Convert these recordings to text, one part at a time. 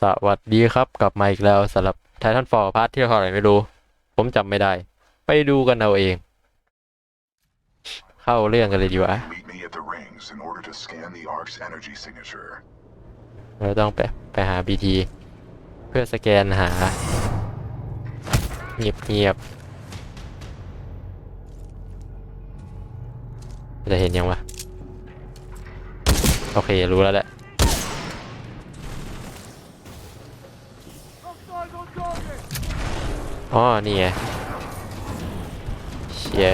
สวัสดีครับ กลับมาอีกแล้วสำหรับ Titanfall พาร์ทที่เท่าไหร่ไม่รู้ ผมจำไม่ได้ ไปดูกันเอาเอง เข้าเรื่องกันเลยดีกว่า Meet me at the rings in order to scan the Ark's energy signature. เราต้องไปไปหา BT เพื่อสแกนหา เงียบเงียบจะเห็นยังวะ โอเค รู้แล้วแหละ อ๋อ นี่ไงเชี่ย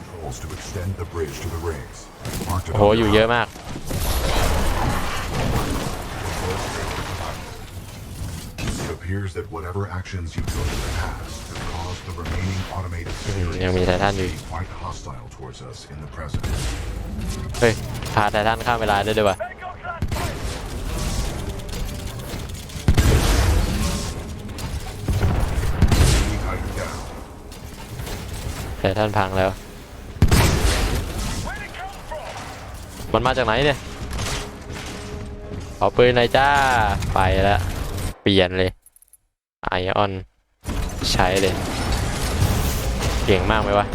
Controls to extend the bridge to the rings. Marked it โอ้โห on อยู่ your เยอะ HUD. มาก It appears that whatever actions you took in the past have caused the remaining automated security ยังมีไททัน to อยู่ be quite hostile towards us in the present. เฮ้ยพาไททันข้ามเวลาได้ด้วยวะ ไททันพังแล้ว มันมาจากไหนเนี่ยเอาปืนหน่อยจ้า ไปแล้ว เปลี่ยนเลยไอออนใช้เลย เก่งมากไหมวะ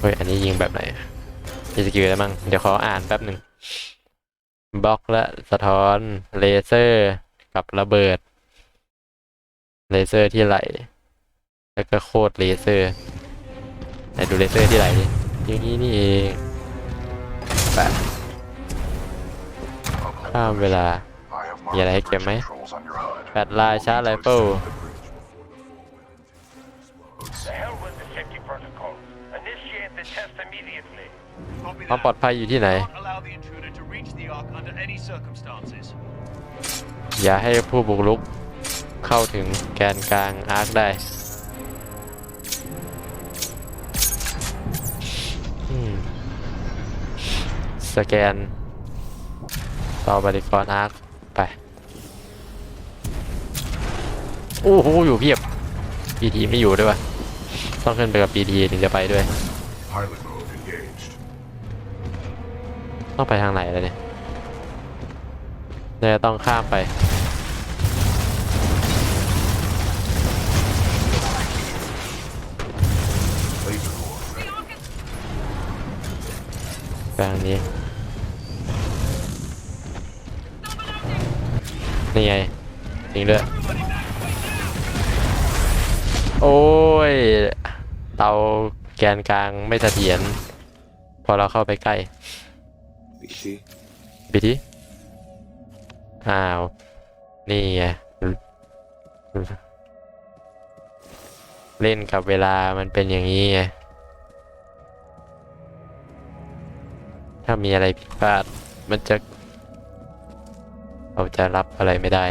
เฮ้ย อันนี้ยิงแบบไหนมีสกิลอะไรมั่งเดี๋ยวขออ่านแป๊บหนึ่ง บล็อกและสะท้อน เลเซอร์กับระเบิด เลเซอร์ที่ไหล แล้วก็โคตรเลเซอร์ไหนดูเลเซอร์ที่ไหลดิอย่างนี้นี่เองไปข้ามเวลา มีอะไรให้เก็บไหมแปดลายชาร์ไรเปิลความปลอดภัยอยู่ที่ไหน อย่าให้ผู้บุกรุกเข้าถึงแกนกลางอาร์คได้อืมสแกน ต่อบริกรอาร์คไป โอ้โห อยู่เพียบ PT ไม่อยู่ด้วยวะต้องขึ้นไปกับ PT ถึงจะไปด้วย Pilot mode engaged. ต้องไปทางไหนแล้วเนี่ยเนี่ยต้องข้ามไป ไปทางนี้นี่ไงจริงด้วยโอ้ยเตาแกนกลางไม่เสถียรพอเราเข้าไปใกล้ Vichy, บิทีอ้าว นี่ไงเล่นกับเวลามันเป็นอย่างนี้ไงามีอะไรผิดพลาด มันจะ เราจะรับอะไรไม่ได้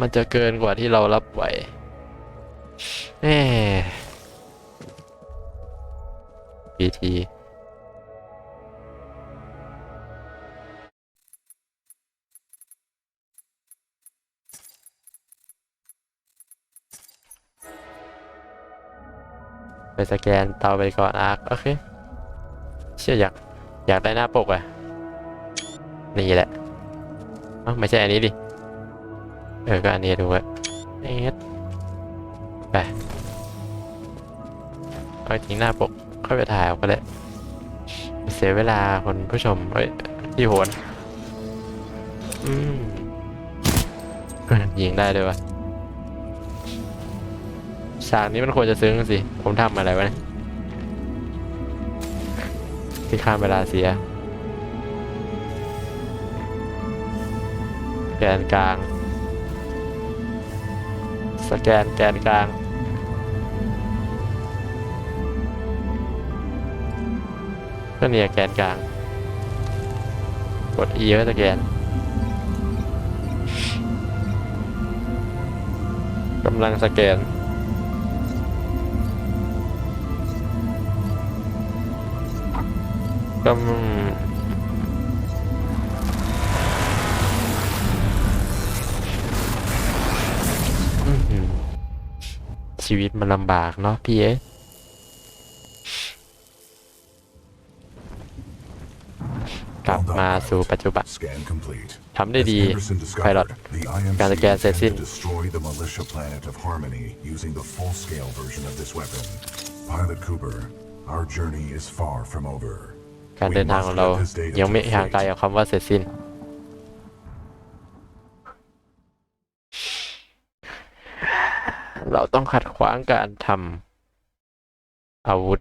มันจะเกินกว่าที่เรารับไหวแหมบีทีไปสแกนเตาไปก่อนอาร์คโอเค เชื่ออยากอยากได้หน้าปกอะนี่แหละเอ้าไม่ใช่อันนี้ดิ เออ ก็อันนี้ดูไว้เอ็ดไปเอาทิ้งหน้าปกค่อยไปถ่ายเอาก็ได้เสียเวลาคนผู้ชม เอ้ยพี่โหนอืมยิงได้ด้วยวะฉากนี้มันควรจะซึ้งสิ ผมทำอะไรวะเนี่ย ที่ข้ามเวลาเสีย แกนกลาง สแกนแกนกลาง ก็เนี่ยแกนกลาง กด E ก็สแกนกำลังสแกน กำอื้อหือชีวิตมันลำบากเนาะพี่เอ๊ะกลับมาสู่ปัจจุบัน Scan complete. ทำได้ As ดี Anderson ไพลอต discovered, the IMC การสแกนเสร็จสิ้น intend to destroy the militia planet of Harmony using the full-scale version of this weapon. Pilot Cooper, our journey is far from over. การเดินทางของเรา We must let this data ยังไม่ take ห่างไกล fate. กับคำว่าเสร็จสิ้น เราต้องขัดขวางการทำอาวุธ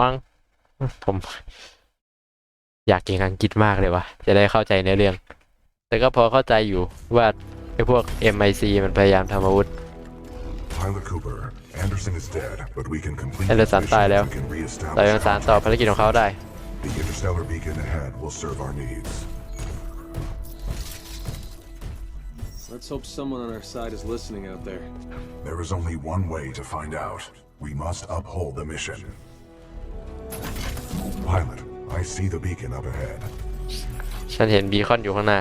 มั้งผม อยากเก่งอังกฤษมากเลยวะจะได้เข้าใจในเรื่อง แต่ก็พอเข้าใจอยู่ว่าไอ้พวก MIC มันพยายามทำอาวุธ Pilot Cooper, Anderson is dead, but we can complete แอนเดอร์สัน this ตาย mission แล้ว if we can เรายัง reestablish สารต่อ contact. ภารกิจของเขาได้ The interstellar beacon ahead will serve our needs. Let's hope someone on our side is listening out there. There is only one way to find out. We must uphold the mission. Pilot, I see the beacon up ahead. ฉันเห็นบีคอนอยู่ข้างหน้า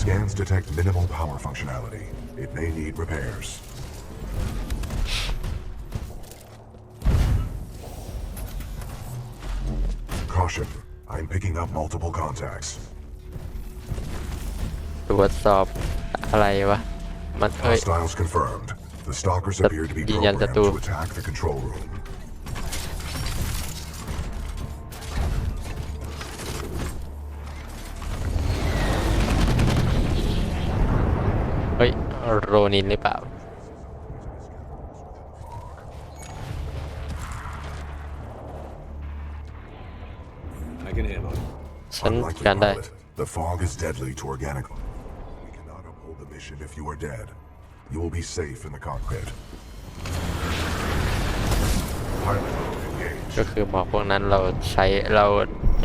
Scans detect minimal power functionality. It may need repairs. I'm picking up multiple contacts. ตรวจสอบอะไรวะ มันเอ้ย Hostiles confirmed. The stalkers Sat- appear to beยืนยัน programmed ศัตรู to attack the control room. เฮ้ย โรนินหรือเปล่า ฉัน Unlikely การได้ pilot. The fog is deadly to organic. We cannot uphold the mission if you are dead. You will be safe in the cockpit. Pilot mode engaged. ก็คือหมอกพวกนั้นเราใช้เรา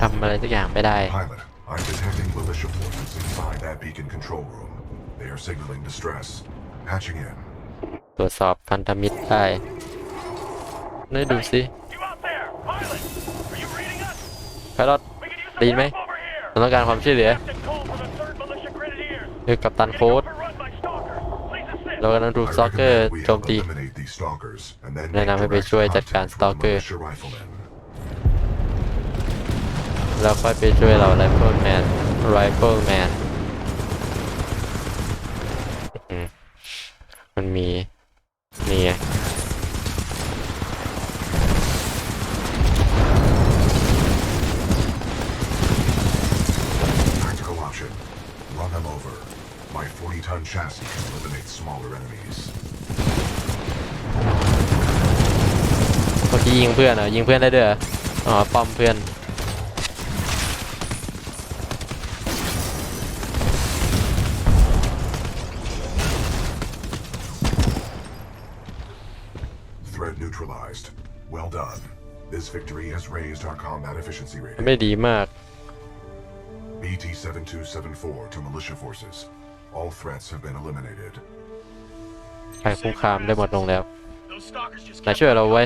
ทำอะไรสักอย่างไม่ได้ Pilot, I'm detecting militia forces inside that beacon control room. They are signaling distress. Patching in. ตรวจสอบพันธมิตรได้นี่ดูสิ You out there, pilot? Are you reading us? ไพลอต We could use ได้ยิน some ไหม ผมต้องการความช่วยเหลือคือกัปตันโค้ดเรากำลังถูกสตอกเกอร์โจมตีแนะนำให้ไปช่วยจัดการสตอกเกอร์แล้วค่อยไปช่วยเราไรเฟิลแมนไรเฟิลแมนมันมีนี่ไ 40-ton chassis can eliminate smaller enemies. เมื่อกี้ยิงเพื่อนเหรอยิงเพื่อนได้ด้วยเหรออ๋อป้อมเพื่อน Threat neutralized. Well done. This victory has raised our combat efficiency ไม่ rating. ดีมาก BT-7274 to militia forces. All threats have been eliminated. ภัยคุกคามได้หมดลงแล้ว Those stalkers just นาย kept ช่วยเราไว้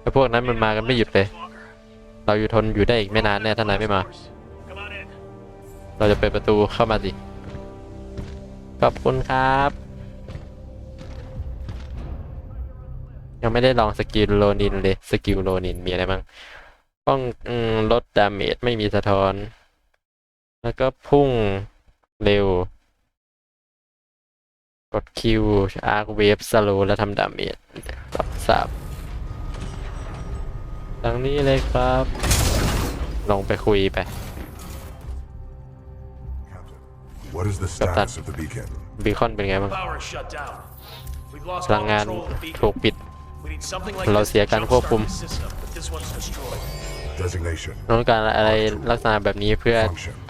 ไอ้พวกนั้นมันมากันไม่หยุดเลย longer. เราอยู่ทนอยู่ได้อีกไม่นานแน่ถ้านายไม่มา Come on in. เราจะเปิดประตูเข้ามาสิ ขอบคุณครับ ยังไม่ได้ลองสกิลโลนินเลย สกิลโลนินมีอะไรบ้าง ป้องอืมลดดาเมจไม่มีสะท้อน แล้วก็พุ่งเร็ว กดคิวอาร์คเวฟสโลแล้วทำดาเมจรับทราบทางนี้เลยครับ ลงไปคุยไป Captain, what is the Captain. status of the beacon? บีคอนเป็นไงบ้าง Power is shut down. We've lost พลัง all งาน control of the ถูก beacon. ปิด We need something like เรา this เสีย to การควบคุม jumpstart the system, but this one's destroyed. Designation. ต้องการอะไรลักษณะแบบนี้เพื่อ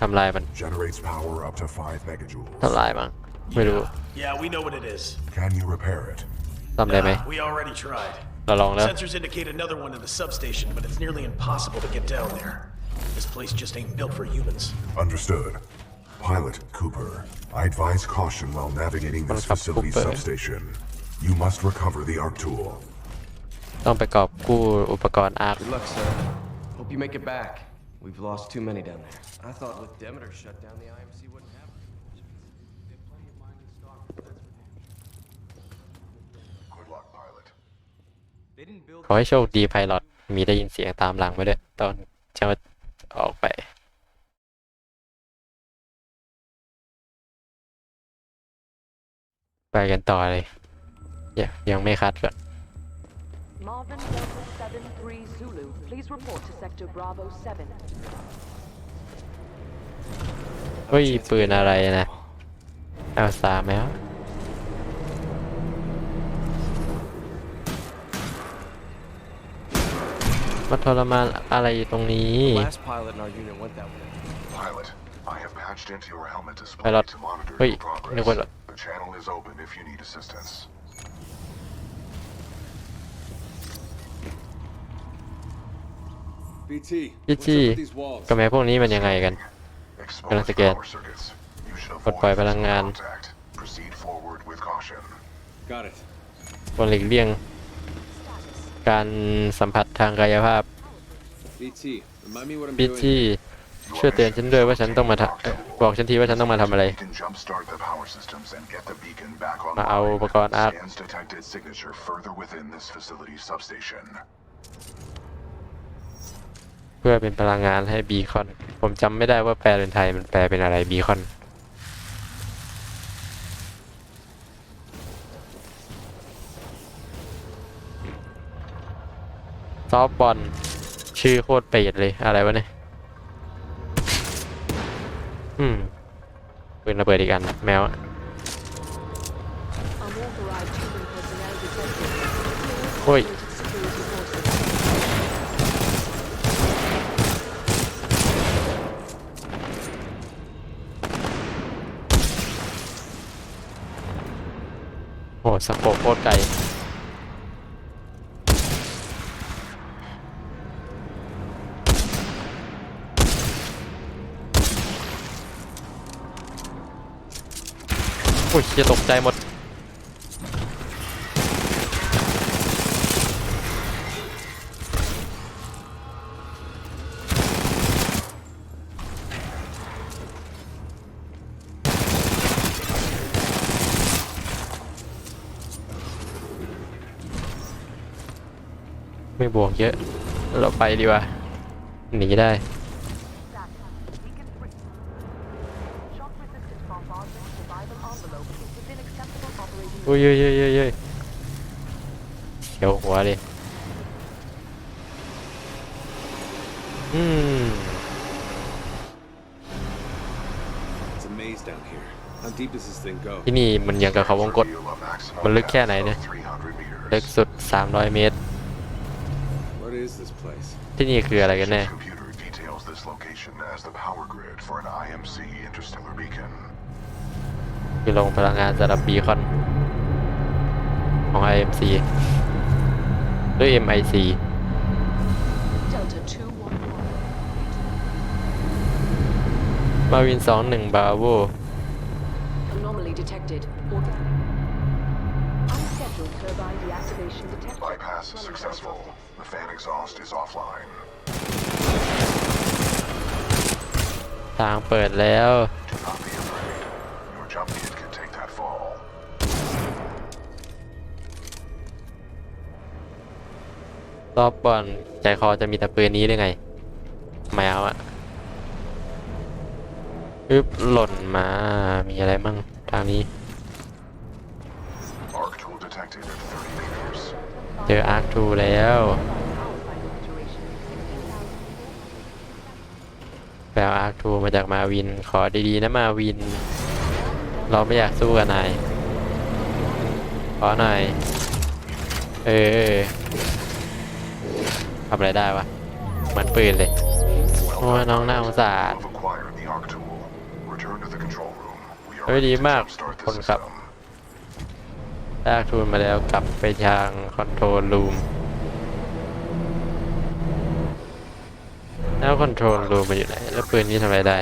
ทำลายมัน Generates power up to 5 megajoules. ทำลายมั้ง ไม่รู้ Yeah, we know what it is. Can you repair it? ทำได้ไหม We already tried. เราลองแล้ว Sensors indicate another one in the substation, but it's nearly impossible to get down there. This place just ain't built for humans. Understood. Pilot Cooper, I advise caution while navigating this Welcome, facility's Cooper. substation. You must recover the ARC tool. ต้องไปกอบกู้อุปกรณ์อาร์ค Good luck, sir. Hope you make it back. We've lost too many down there. I thought with Demeter shut down, the IMC wouldn't ขอให้โชคดีไพลอตมีได้ยินเสียงตามหลังมาด้วย ตอนจะมาออกไปไปกันต่อเลย ยังยังไม่คัดก่อน Marvin Delta 7-3 Zulu, please report to Sector Bravo 7. เฮ้ยปืนอะไรนะเอลสามแล้ว มาทรมานอะไรอยู่ตรงนี้ last pilot in our unit went that way. Pilot, I have patched into your helmet display Pilot. to monitor Wait, your progress. no, wait, wait. The channel is open if you need assistance. BT. BT. What's up with these walls? กำแพงพวกนี้มันยังไงกัน Exposed again. power circuits. You should ปลดปล่อย avoid พลัง physical งาน contact. Proceed forward with caution. Got it. ควรหลีกเลี่ยง การสัมผัสทางกายภาพ BT. Remind me what I'm พิ doing. ที่ Your ช่วยเตือนฉันด้วยว่าฉันต้องมาทำเอ่อบอกฉันทีว่าฉันต้องมาทำอะไร You can jumpstart the power systems and get the beacon back มาเอาอุป online. กรณ์อาร์ Scans detected signature further within this facility's substation. เพื่อเป็นพลังงานให้บีคอน ผมจำไม่ได้ว่าแปลเป็นไทยมันแปลเป็นอะไรบีคอน ซอฟบอลชื่อโคตรเป็ตเลยอะไรวะเนี่ย อืมปืนระเบิดอีกอัน แมวโอ้ยโอ้สโคโคตรไกล โอ้ยจะตกใจหมด ไม่บวกเยอะ เราไปดีกว่า หนีได้ อุ้ยเยยเยยเยยเยยเขียวหัวเลยอืม It's a maze down here. How deep does this thing go? ที่นี่มันยังกับเขาวงกต Reveal a maximum มันลึกแค่ไหน depth เนี่ย of 300 meters. ลึกสุด 300 เมตร What is this place? ที่นี่คืออะไรกันแน่ Station's computer details this location as the power grid for an IMC interstellar beacon. คือโรงพลังงานสำหรับบีคอน ของ IMC หรือ MIC Delta 211. มาวิน21บาโว Anomaly detected. Order. Unscheduled turbine deactivation detected. Bypass successful. The fan exhaust is offline. ทางเปิดแล้ว Do not be afraid. Your jump kit รอบบอลใจคอจะมีแต่ปืนนี้ได้ไงแมวอะอึ๊บหล่นมา มีอะไรมั่งทางนี้ เจออาร์คทูแล้ว แปลอาร์คทูมาจากมาวิน ขอดีๆนะมาวิน เราไม่อยากสู้กับนาย ขอหน่อย เออำอะไรได้วะเหมือนปืนเลยโอ้ยน้องน่าสงสารเฮ้ดีมากคนขับลากทูลมาแล้วกลับไปทางคอนโทรลรูมแล้วคอนโทรลรูมมาอยู่ไหน แล้วปืนนี้ทำอะไรได้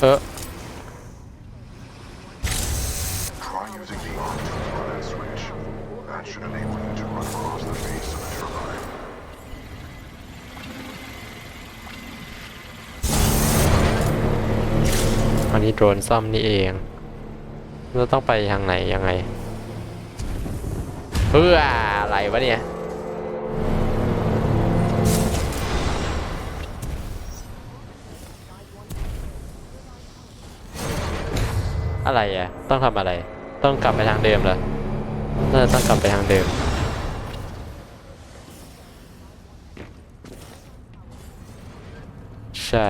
เออ Enable you to run across the face of the turbine. อันี่โดรนซ่อมนี่เองเราต้องไปทางไหนยังไงเพื่ออะไรวะเนี่ย อะไรอะ ต้องทำอะไร ต้องกลับไปทางเดิมเหรอ น่าจะต้องกลับไปทางเดิมใช่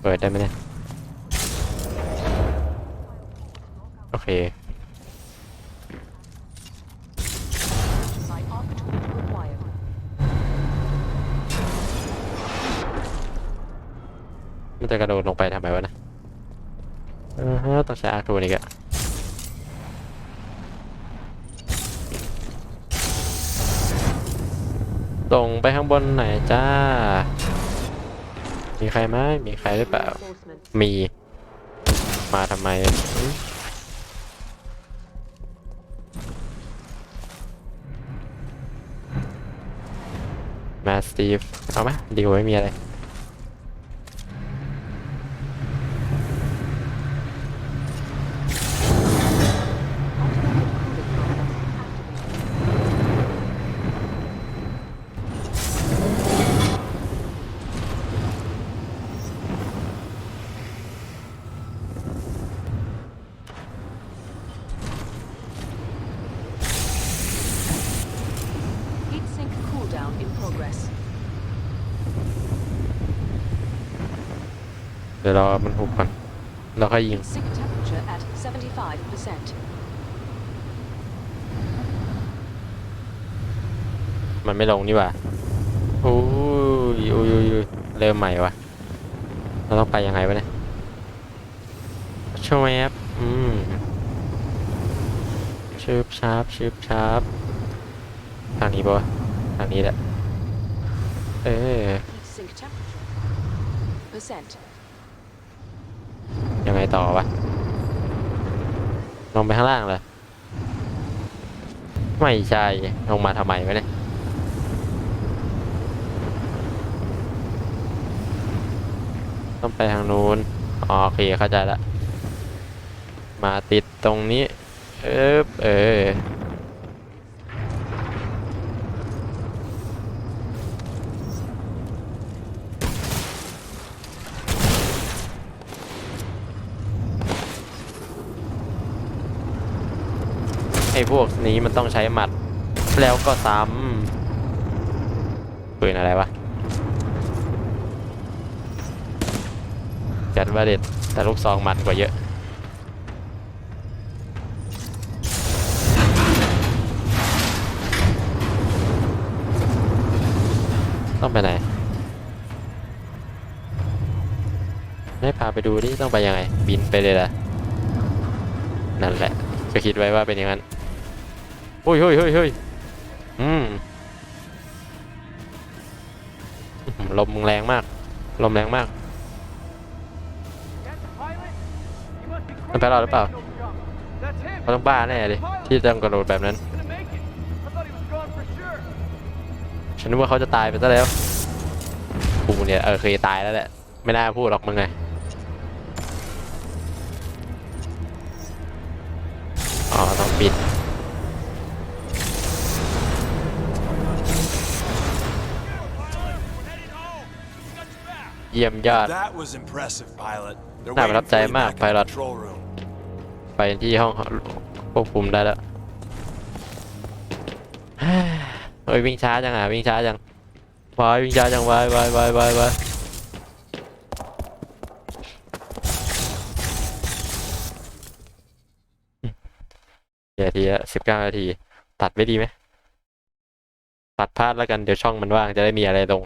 เปิดได้ไหมเนี่ย โอเค มันจะกระโดดลงไปทำไมวะนะเออฮะต้องใช้อาร์ทูนี่กอะ ส่งไปข้างบนไหนจ้า มีใครไหมมีใครหรือเปล่า มี มาทำไม มาสตีฟ เอาไหมดีกว่าไม่มีอะไร Heat sink cooldown in progress. เดี๋ยวรอมันหุบก่อนแล้วค่อยยิง Heat sink temperature at 75%. มันไม่ลงนี่หว่าโอ้ยโอ้ยโอ้ยโอ้ยเริ่มใหม่วะเราต้องไปยังไงวะเนี่ยช่วยแอปอืมชืบชาร์ปชืบชาร์ปทางนี้ปะวะทางนี้แหละ เออ ยังไงต่อวะ ลงไปข้างล่างเลย ไม่ใช่ ลงมาทำไมวะเนี่ย ต้องไปทางนู้นอ๋อโอเคเข้าใจละ มาติดตรงนี้ เออเออ ไอ้ พวกนี้มันต้องใช้หมัด แล้วก็ซ้ำปืนอะไรวะจัดว่าเด็ดแต่ลูกซองมันกว่าเยอะต้องไปไหน ไม่พาไปดูดิต้องไปยังไง บินไปเลยล่ะ นั่นแหละ ก็คิดไว้ว่าเป็นอย่างนั้น เฮ้ยเฮ้ยเฮ้ยเฮ้ยอืมลมแรงมาก ลมแรงมากมันแพ้เราหรือเปล่าเขาต้องบ้าแน่เลยที่ต้องกระโดดแบบนั้น ฉันนึกว่าเขาจะตายไปซะแล้วกูเนี่ยเออเคยตายแล้วแหละ ไม่น่าพูดหรอกมึงไง เยี่ยมยอด That was impressive, pilot. They're น่าประทับ waiting ใจ for you มาก back ไพ in ล the อต control room. ไปที่ห้องควบคุมได้แล้ว เฮ้ยวิ่งช้าจังอะวิ่งช้าจังวายวิ่งช้าจังวายวายวายวายวายเดี๋ยวทีละสิบเก้านาที ตัดไม่ดีไหม ตัดพลาดแล้วกันเดี๋ยวช่องมันว่างจะได้มีอะไรลง